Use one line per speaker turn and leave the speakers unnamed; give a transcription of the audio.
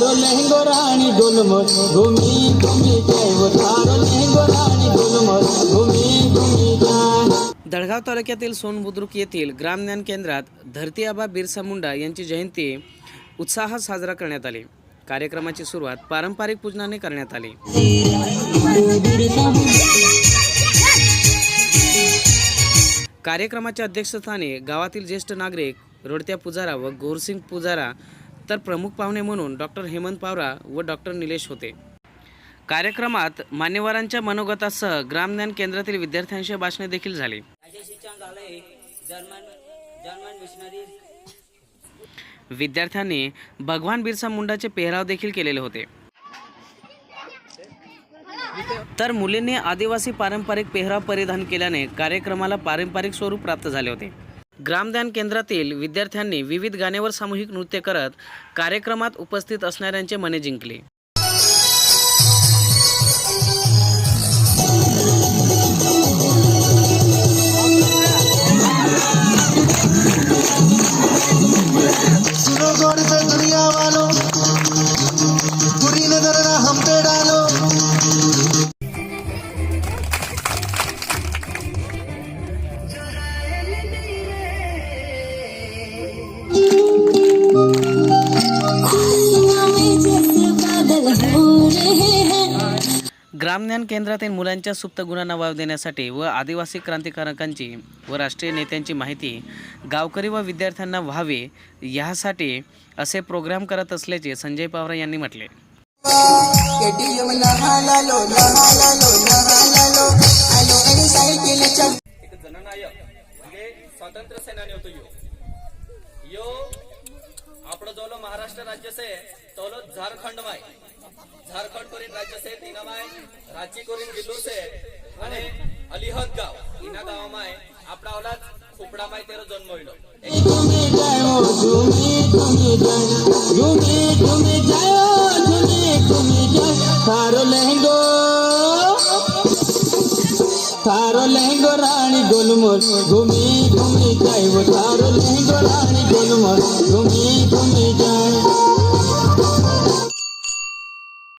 थारो लहंगो राणी गुलमोल घुमी घुमी जाए वो थारो लहंगो रानी गुलमोल घुमी
दळगाव तालुक्यातील सोनबुद्रुक येथील ग्रामज्ञान केंद्रात धरती आबा बिरसा मुंडा यांची जयंती उत्साहात साजरा करण्यात आली. कार्यक्रमाची सुरुवात पारंपरिक पूजनाने करण्यात आली. कार्यक्रमाच्या अध्यक्षस्थानी गावातील ज्येष्ठ नागरिक रोडत्या पुजारा व गोरसिंग पुजारा तर प्रमुख पाहुणे म्हणून डॉक्टर हेमंत पावरा व डॉक्टर निलेश होते. कार्यक्रमात मान्यवरांच्या मनोगतासह ग्रामज्ञान केंद्रातील विद्यार्थ्यांशी भाषणे देखील झाली. विद्यार्थ्यांनी भगवान बिरसा मुंडाचे पेहराव देखील केलेले होते. तर मुलींनी आदिवासी पारंपरिक पेहराव परिधान केल्याने कार्यक्रमाला पारंपरिक स्वरूप प्राप्त झाले होते. ग्रामदान केंद्रातील विद्यार्थ्यांनी विविध गाण्यावर सामूहिक नृत्य करत कार्यक्रमात उपस्थित असणाऱ्यांचे मने जिंकले. ग्रामज्ञान केंद्रातील मुलांच्या सुप्त गुणांना वाव देण्यासाठी व आदिवासी क्रांतिकारकांची व राष्ट्रीय नेत्यांची माहिती गावकरी व विद्यार्थ्यांना व्हावी यासाठी असे प्रोग्राम करत असल्याचे संजय पवार यांनी म्हटले.
म्हणजे सेनानी होतो यो. यो महाराष्ट्र राज्य से झारखंड माय ઝારખંડ કરીને રાજ્ય છે તેનામાં રાંચી કરીને જિલ્લો છે અને અલીહદ ગાંવ એના ગામમાં આપણા ઓલા ખોપડામાં તેનો જન્મ
હોયલો તારો લહેંગો તારો લહેંગો રાણી ગોલમોલ ઘૂમી ઘૂમી જાય તારો લહેંગો રાણી ગોલમોલ ઘૂમી ઘૂમી જાય